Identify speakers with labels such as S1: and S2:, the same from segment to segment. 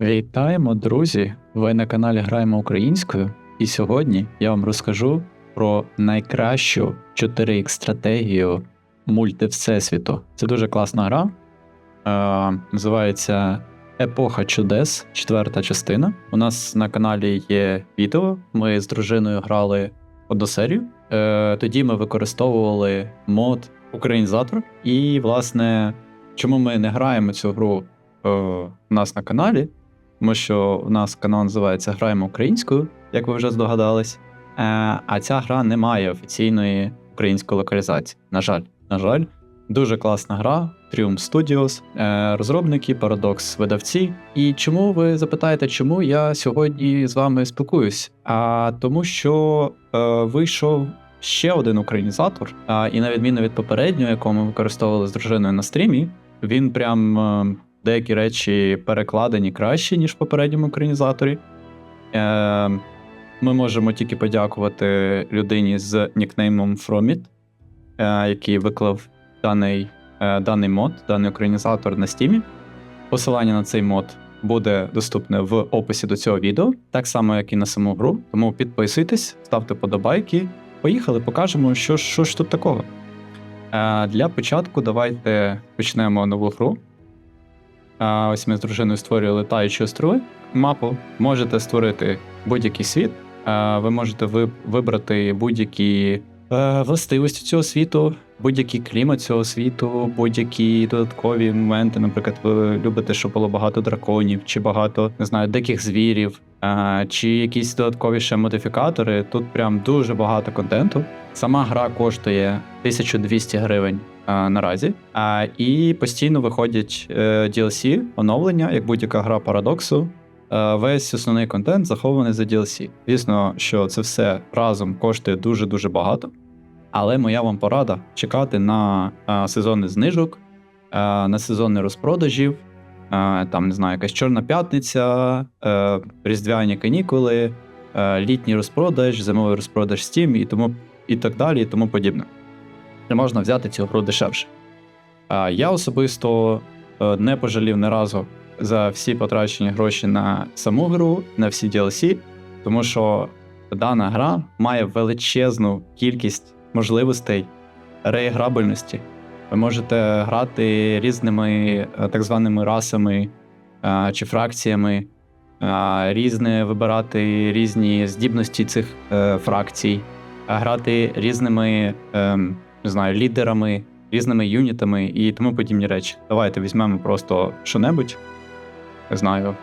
S1: Вітаємо, друзі! Ви на каналі Граємо українською, і сьогодні я вам розкажу про найкращу 4X стратегію мультивсесвіту. Це дуже класна гра. Е, називається Епоха чудес, четверта частина. У нас на каналі є відео. Ми з дружиною грали одну серію. Е, тоді ми використовували мод Українізатор. І, власне, чому ми не граємо цю гру е, у нас на каналі? Тому що у нас канал називається Граємо українською, як ви вже здогадались. Е, а ця гра не має офіційної української локалізації. На жаль, на жаль, дуже класна гра. Triumph Studios, е, розробники, Paradox видавці. І чому ви запитаєте, чому я сьогодні з вами спілкуюсь? А тому, що е, вийшов ще один українізатор, а, і на відміну від попереднього, якого ми використовували з дружиною на стрімі, він прям е, деякі речі перекладені краще, ніж в попередньому українізаторі. Е, Ми можемо тільки подякувати людині з нікнеймом Fromit, е, який виклав даний, е, даний мод, даний українізатор на стімі. Посилання на цей мод буде доступне в описі до цього відео, так само, як і на саму гру. Тому підписуйтесь, ставте подобайки. Поїхали, покажемо, що, що ж тут такого. Е, Для початку давайте почнемо нову гру. А, Ось ми з дружиною створюємо летаючі острови. Мапу можете створити будь-який світ. Ви можете вибрати будь-які властивості цього світу, будь-який клімат цього світу, будь-які додаткові моменти. Наприклад, ви любите, щоб було багато драконів, чи багато не знаю, диких звірів, чи якісь додаткові ще модифікатори. Тут прям дуже багато контенту. Сама гра коштує 1200 гривень наразі. А, і постійно виходять е, DLC, оновлення, як будь-яка гра парадоксу. Е, весь основний контент захований за DLC. Звісно, що це все разом коштує дуже-дуже багато. Але моя вам порада чекати на е, сезони знижок, е, на сезони розпродажів. Е, там не знаю, якась Чорна п'ятниця, е, різдвяні канікули, е, літній розпродаж, зимовий розпродаж Steam і тому і так далі, і тому подібне. Не можна взяти цю гру дешевше. А я особисто е, не пожалів ні разу за всі потрачені гроші на саму гру, на всі DLC, тому що дана гра має величезну кількість можливостей реіграбельності. Ви можете грати різними е, так званими расами е, чи фракціями, е, різне вибирати різні здібності цих фракцій, грати різними ем, не знаю, лідерами, різними юнітами і тому подібні речі. Давайте візьмемо просто що-небудь. Не знаю,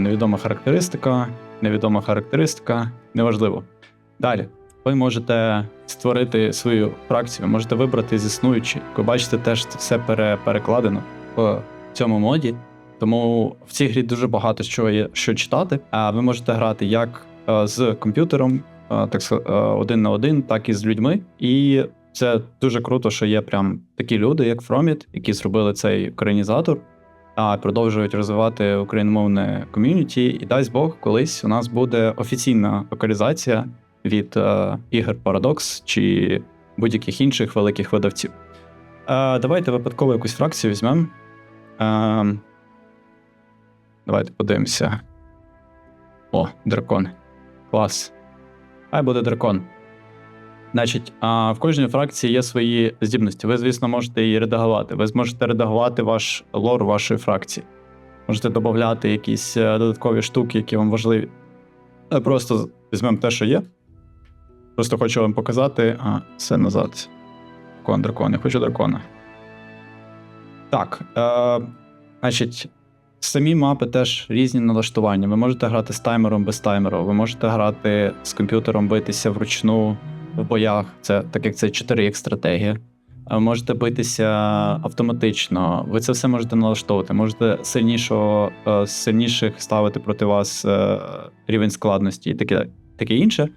S1: невідома характеристика, невідома характеристика, неважливо. Далі. Ви можете створити свою фракцію, можете вибрати з існуючі. Ви бачите, теж це все пере, перекладено в цьому моді. Тому в цій грі дуже багато що є що читати. А ви можете грати як е, з комп'ютером, е, так е, один на один, так і з людьми. І це дуже круто, що є прям такі люди, як Fromit, які зробили цей українізатор, а продовжують розвивати україномовне ком'юніті. І дасть Бог, колись у нас буде офіційна локалізація від е, ігор Paradox чи будь-яких інших великих видавців. Е, давайте випадково якусь фракцію візьмемо. Е, давайте подивимося. О, дракон. Клас. Хай буде дракон. Значить, а в кожній фракції є свої здібності. Ви, звісно, можете її редагувати. Ви зможете редагувати ваш лор вашої фракції. Можете додати якісь е, додаткові штуки, які вам важливі. Е, Просто візьмемо те, що є. Просто хочу вам показати. А, все назад. Дракон, дракон, я хочу дракона. Так. Е, значить, самі мапи теж різні налаштування. Ви можете грати з таймером без таймеру, ви можете грати з комп'ютером, битися вручну в боях. Це так як це 4X стратегія. Ви можете битися автоматично. Ви це все можете налаштовувати. Можете сильнішого, е, сильніших ставити проти вас е, рівень складності і таке, таке інше.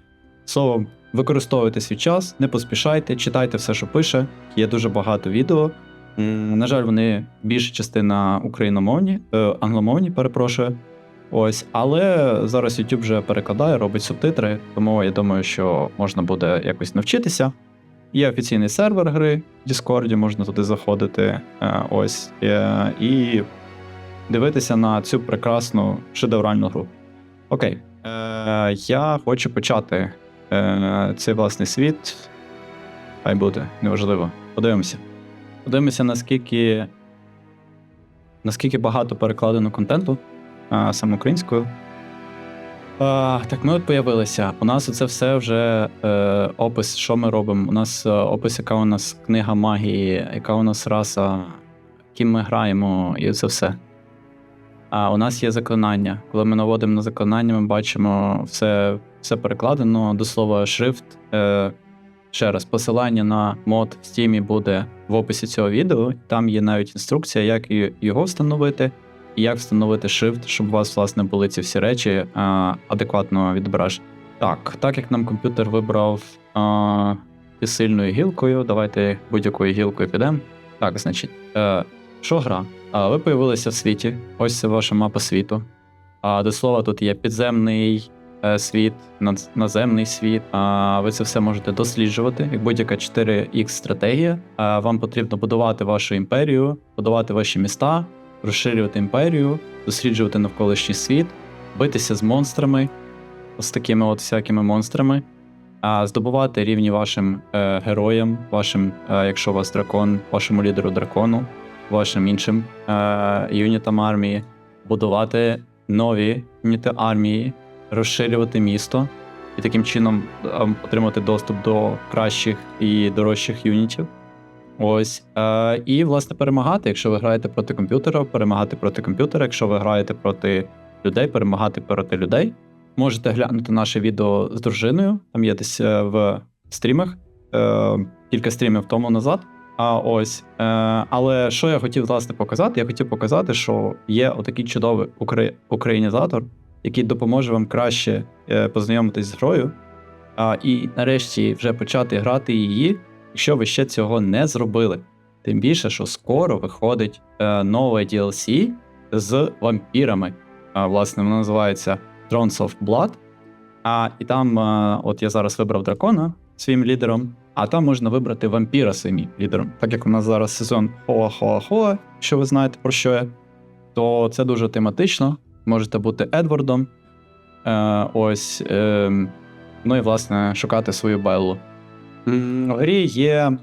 S1: Словом, використовуйте свій час, не поспішайте, читайте все, що пише. Є дуже багато відео. На жаль, вони більша частина україномовні, е, англомовні, перепрошую. Ось, але зараз YouTube вже перекладає, робить субтитри, тому я думаю, що можна буде якось навчитися. Є офіційний сервер гри в Discord, можна туди заходити. е, Ось. е, І дивитися на цю прекрасну шедевральну гру. Окей, я хочу почати е, цей власний світ. Хай буде, неважливо. Подивимося. Подивимося, наскільки, наскільки багато перекладено контенту а, саме українською. А, так, ми от появилися. У нас це все вже е, опис, що ми робимо. У нас е, опис, яка у нас книга магії, яка у нас раса, ким ми граємо, і це все. А у нас є заклинання. Коли ми наводимо на заклинання, ми бачимо все, все перекладено до слова шрифт. Е, ще раз, посилання на мод в Steam буде в описі цього відео. Там є навіть інструкція, як його встановити, і як встановити шрифт, щоб у вас, власне, були ці всі речі а, адекватно відображені. Так, так як нам комп'ютер вибрав а, і сильною гілкою, давайте будь-якою гілкою підемо. Так, значить, е, що гра? А, ви появилися в світі. Ось це ваша мапа світу. А до слова, тут є підземний е, світ, наземний світ. А ви це все можете досліджувати. Як будь-яка 4X стратегія. А вам потрібно будувати вашу імперію, будувати ваші міста, розширювати імперію, досліджувати навколишній світ, битися з монстрами, з такими от всякими монстрами. А здобувати рівні вашим е, героям, вашим, е, якщо у вас дракон, вашому лідеру дракону, вашим іншим е, юнітам армії, будувати нові юніти армії, розширювати місто і таким чином е, отримати доступ до кращих і дорожчих юнітів. Ось. Е, і, власне, перемагати, якщо ви граєте проти комп'ютера, перемагати проти комп'ютера, якщо ви граєте проти людей, перемагати проти людей. Можете глянути наше відео з дружиною, там є десь е, в стрімах, е, кілька стрімів тому назад. А ось, е, але що я хотів власне показати? Я хотів показати, що є отакий чудовий укра... українізатор, який допоможе вам краще е, познайомитись з грою, а, і нарешті вже почати грати її, якщо ви ще цього не зробили. Тим більше, що скоро виходить е, нове DLC з вампірами. А, власне, воно називається Thrones of Blood. А, і там, е, от я зараз вибрав дракона своїм лідером, а там можна вибрати вампіра своїм лідером. Так як у нас зараз сезон Хоа-Хоа-Хоа, якщо ви знаєте про що я, то це дуже тематично. Можете бути Едвардом. Е, ось. Е, ну і, власне, шукати свою Беллу. В грі є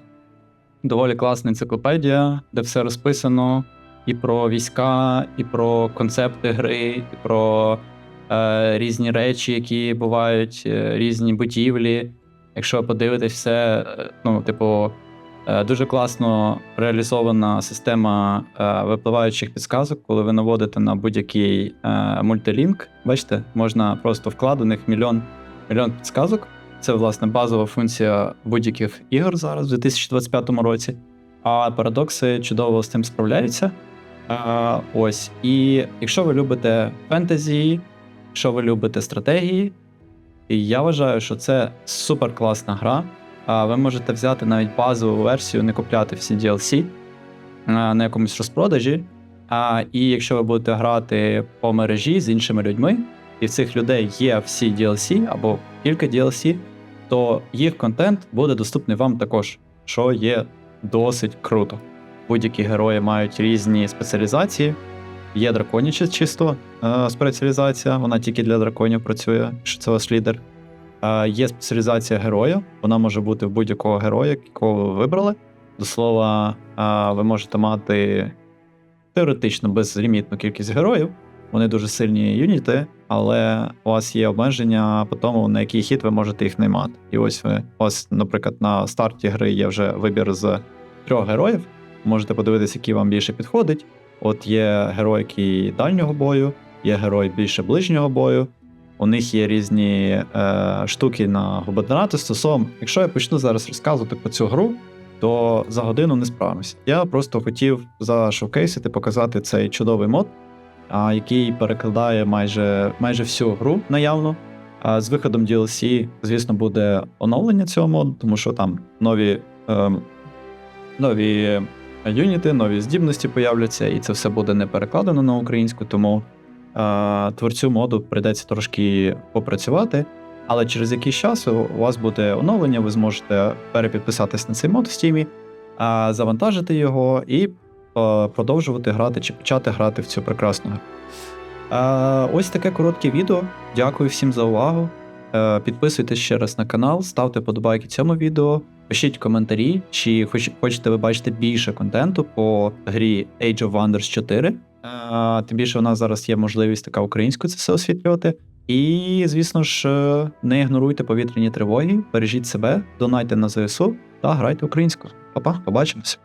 S1: доволі класна енциклопедія, де все розписано і про війська, і про концепти гри, і про е, різні речі, які бувають, е, різні будівлі. Якщо ви подивитесь все, ну, типу, е, дуже класно реалізована система е, випливаючих підсказок, коли ви наводите на будь-який е, мультилінк. Бачите, можна просто вкладених мільйон, мільйон підсказок. Це, власне, базова функція будь-яких ігор зараз, у 2025 році. А парадокси чудово з цим справляються. А, ось. І якщо ви любите фентезі, якщо ви любите стратегії, і я вважаю, що це супер класна гра. Ви можете взяти навіть базову версію, не купляти всі DLC на якомусь розпродажі. І якщо ви будете грати по мережі з іншими людьми, і в цих людей є всі DLC або кілька DLC, то їх контент буде доступний вам також, що є досить круто. Будь-які герої мають різні спеціалізації. Є драконяча чисто е, спеціалізація, вона тільки для драконів працює, що це ваш лідер. Е, є спеціалізація героя, вона може бути в будь-якого героя, якого ви вибрали. До слова, е, ви можете мати теоретично безлімітну кількість героїв. Вони дуже сильні юніти, але у вас є обмеження по тому, на який хід ви можете їх наймати. І ось ви, у наприклад, на старті гри є вже вибір з трьох героїв. Можете подивитися, який вам більше підходить. От є герой, який дальнього бою, є герой більше ближнього бою. У них є різні е, штуки на губернатор стосовно. Якщо я почну зараз розказувати про цю гру, то за годину не справимося. Я просто хотів зашовкейсити, показати цей чудовий мод, а, який перекладає майже, майже всю гру наявно. А з виходом DLC, звісно, буде оновлення цього моду, тому що там нові, ем, нові юніти, нові здібності появляться, і це все буде не перекладено на українську, тому е, творцю моду прийдеться трошки попрацювати. Але через якийсь час у вас буде оновлення, ви зможете перепідписатись на цей мод в стімі, завантажити його і продовжувати грати чи почати грати в цю прекрасну ось таке коротке відео. Дякую всім за увагу. Е, Підписуйтесь ще раз на канал, ставте подобайки цьому відео, пишіть коментарі, чи хоч, хочете ви бачити більше контенту по грі Age of Wonders 4. Е, Тим більше у нас зараз є можливість така українською це все освітлювати. І, звісно ж, е, не ігноруйте повітряні тривоги, бережіть себе, донайте на ЗСУ та грайте українською. Па-па, побачимося.